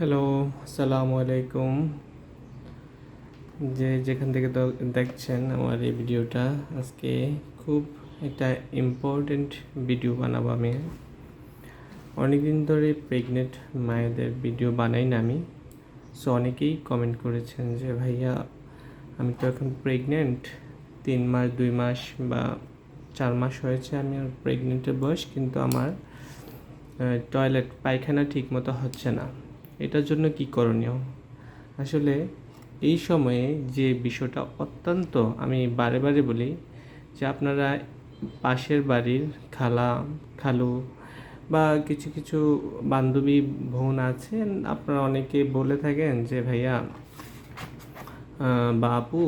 Hello আসসালামু আলাইকুম যে যেখান থেকে দেখছেন আমার এই ভিডিওটা, আজকে খুব একটা ইম্পর্টেন্ট ভিডিও বানাবো আমি। অনেকদিন ধরে প্রেগনেন্ট মায়েদের ভিডিও বানাই না আমি। সো অনেকেই কমেন্ট করেছেন যে, ভাইয়া, আমি তো এখন প্রেগনেন্ট তিন মাস, দুই মাস বা চার মাস হয়েছে আমি প্রেগনেন্টের বয়স, কিন্তু আমার টয়লেট পায়খানা ঠিকমতো হচ্ছে না। এটার জন্য কি করণীয়? আসলে এই সময়ে যে বিষয়টা অত্যন্ত আমি বারে বারে বলি যে আপনারা পাশের বাড়ির খালা, খালু বা কিছু কিছু বান্ধবী, বোন আছেন, আপনারা অনেকে বলে থাকেন যে, ভাইয়া বা আপু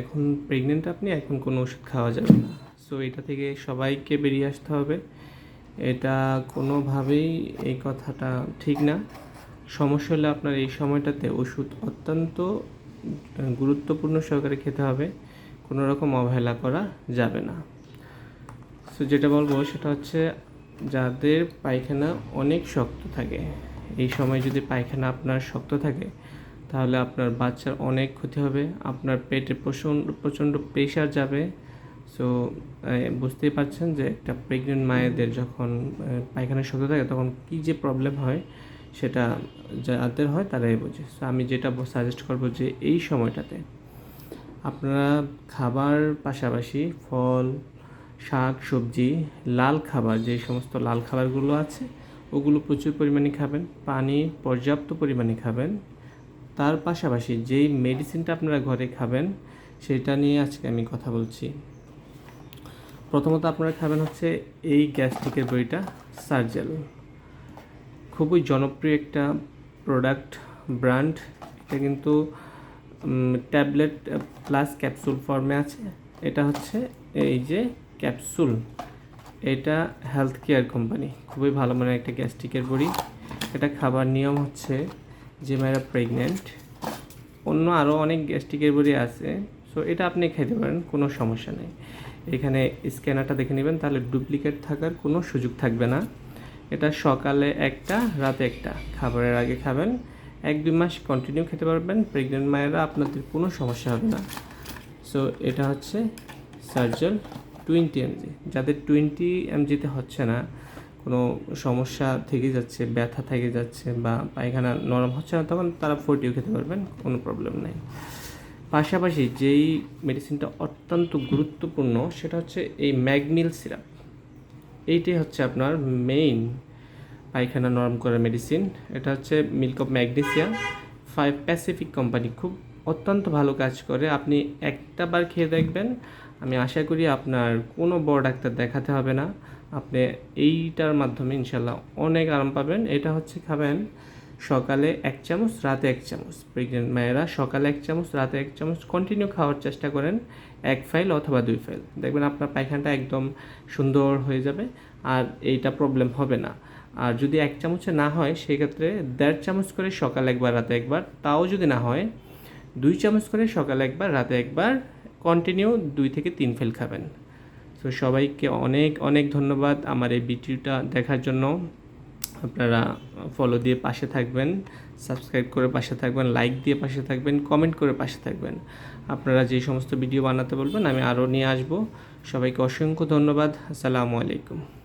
এখন প্রেগনেন্ট আপনি, এখন কোনো ওষুধ খাওয়া যাবে না। সো এটা থেকে সবাইকে বেরিয়ে আসতে হবে। এটা কোনোভাবেই এই কথাটা ঠিক না। সমস্যা হলে আপনার এই সময়টাতে ওষুধ অত্যন্ত গুরুত্বপূর্ণ সহকারে খেতে হবে। কোনো রকম অবহেলা করা যাবে না। সো যেটা বলব সেটা হচ্ছে যাদের পায়খানা অনেক শক্ত থাকে, এই সময় যদি পায়খানা আপনার শক্ত থাকে, তাহলে আপনার বাচ্চার অনেক ক্ষতি হবে, আপনার পেটে প্রচণ্ড প্রচণ্ড প্রেশার যাবে। সো বুঝতেই পারছেন যে একটা প্রেগনেন্ট মায়েদের যখন পায়খানা শক্ত থাকে, তখন কী যে প্রবলেম হয় সেটা যাদের হয় তারাই বোঝে। সো আমি যেটা সাজেস্ট করব যে এই সময়টাতে আপনারা খাবার পাশাপাশি ফল, শাক, সবজি, লাল খাবার, যে সমস্ত লাল খাবারগুলো আছে, ওগুলো প্রচুর পরিমাণে খাবেন, পানি পর্যাপ্ত পরিমাণে খাবেন। তার পাশাপাশি যেই মেডিসিনটা আপনারা ঘরে খাবেন, সেটা নিয়ে আজকে আমি কথা বলছি। প্রথমত আপনারা খাবেন হচ্ছে এই গ্যাস্ট্রিকের বইটা সার্জেল খুবই জনপ্রিয় একটা প্রোডাক্ট ব্র্যান্ড এটা কিন্তু ট্যাবলেট প্লাস ক্যাপসুল ফর্মে আছে। এটা হচ্ছে এই যে ক্যাপসুল এটা হেলথ কেয়ার কোম্পানি খুবই ভালো মানের একটা গ্যাস্ট্রিকের বড়ি। এটা খাবার নিয়ম হচ্ছে যে মেয়েরা প্রেগনেন্ট অন্য আরও অনেক গ্যাস্ট্রিকের বড়ি আছে। সো এটা আপনি খেতে পারেন, কোনো সমস্যা নেই। এখানে স্ক্যানারটা দেখে নেবেন, তাহলে ডুপ্লিকেট থাকার কোনো সুযোগ থাকবে না। এটা সকালে একটা, রাতে একটা। খাবারের আগে খাবেন। এক, দুই মাস কন্টিনিউ খেতে পারবেন। প্রেগনেন্ট মায়েরা আপনাদের কোনো সমস্যা হবে না। সো এটা হচ্ছে সার্জল টোয়েন্টি এমজি যাদের টোয়েন্টি এমজিতে হচ্ছে না, কোনো সমস্যা থেকে যাচ্ছে, ব্যথা থেকে যাচ্ছে বা পায়খানা নরম হচ্ছে না, তখন তারা ফোরটিও খেতে পারবেন, কোনো প্রবলেম নেই। পাশাপাশি যেই মেডিসিনটা অত্যন্ত গুরুত্বপূর্ণ, সেটা হচ্ছে এই ম্যাগনিল সিরাপ। এইটাই হচ্ছে আপনার মেইন পায়খানা নরম করার মেডিসিন এটা হচ্ছে milk of magnesia five Pacific company খুব অত্যন্ত ভালো কাজ করে। আপনি একটা বার খেয়ে দেখবেন। আমি আশা করি আপনার কোনো বড় ডাক্তার দেখাতে হবে না। আপনি এইটার মাধ্যমে ইনশাল্লাহ অনেক আরাম পাবেন। এটা হচ্ছে খাবেন সকালে এক চামচ, রাতে এক চামচ। প্রেগনেন্ট মায়েরা সকালে এক চামচ, রাতে এক চামচ কন্টিনিউ খাওয়ার চেষ্টা করেন এক ফাইল অথবা দুই ফাইল দেখবেন আপনার পায়খানাটা একদম সুন্দর হয়ে যাবে আর এইটা প্রবলেম হবে না। আর যদি এক চামচে না হয়, সেক্ষেত্রে দেড় চামচ করে সকালে একবার, রাতে একবার। তাও যদি না হয়, দুই চামচ করে সকালে একবার, রাতে একবার কন্টিনিউ দুই থেকে তিন ফেল খাবেন। তো সবাইকে অনেক অনেক ধন্যবাদ আমার এই ভিডিওটা দেখার জন্য। আপনারা ফলো দিয়ে পাশে থাকবেন সাবস্ক্রাইব করে পাশে থাকবেন লাইক দিয়ে পাশে থাকবেন কমেন্ট করে পাশে থাকবেন। আপনারা যে সমস্ত ভিডিও বানাতে বলবেন, আমি আরও নিয়ে আসব। সবাইকে অসংখ্য ধন্যবাদ। আসসালামু আলাইকুম।